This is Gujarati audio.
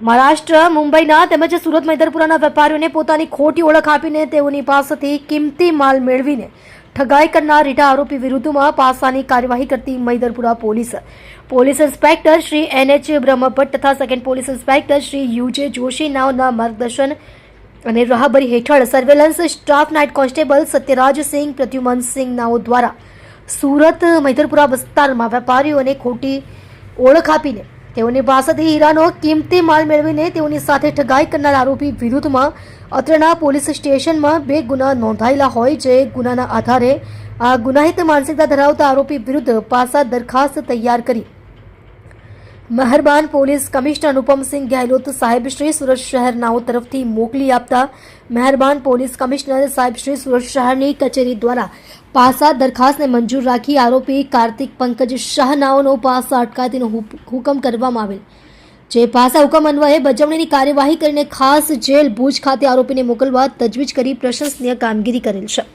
મહારાષ્ટ્ર, મુંબઈના તેમજ સુરત મૈદરપુરાના વેપારીઓને પોતાની ખોટી ઓળખ આપીને તેઓની પાસેથી કિંમતી માલ મેળવીને ઠગાઈ કરનાર રીટા આરોપી વિરુદ્ધમાં પાસાની કાર્યવાહી કરતી Maidarpura police. Police inspector Shri N H Brahmbhatt તથા second police inspector Shri U J Joshi નાવના માર્ગદર્શન અને રાહબરી હેઠળ surveillance staff night constable Satyarajsinh Pradyumansinh નાઓ દ્વારા સુરત મૈદરપુરા વિસ્તારમાં વેપારીઓને ખોટી ઓળખ આપીને તેઓની પાસેથી હીરાનો કિંમતી માલ મેળવીને તેઓની સાથે ઠગાઈ કરનાર આરોપી વિરુદ્ધમાં અત્રના પોલીસ સ્ટેશનમાં બે ગુના નોંધાયેલા હોય જે ગુનાના આધારે આ ગુનાહિત માનસિકતા ધરાવતા આરોપી વિરુદ્ધ પાસા દરખાસ્ત તૈયાર કરી મહેરબાન પોલીસ કમિશનર અનુપમસિંહ ગેહલોત સાહેબ શ્રી સુરત શહેરનાઓ તરફથી મોકલી આપતા મહેરબાન પોલીસ કમિશનર સાહેબ શ્રી સુરત શહેરની કચેરી દ્વારા પાસા દરખાસ્તને મંજૂર રાખી આરોપી કાર્તિક પંકજ શાહનાઓનો પાસા અટકાયતીનો હુકમ કરવામાં આવેલ. જે પાસા હુકમ અન્વયે બજવણીની કાર્યવાહી કરીને ખાસ જેલ ભુજ ખાતે આરોપીને મોકલવા તજવીજ કરી પ્રશંસનીય કામગીરી કરેલ છે.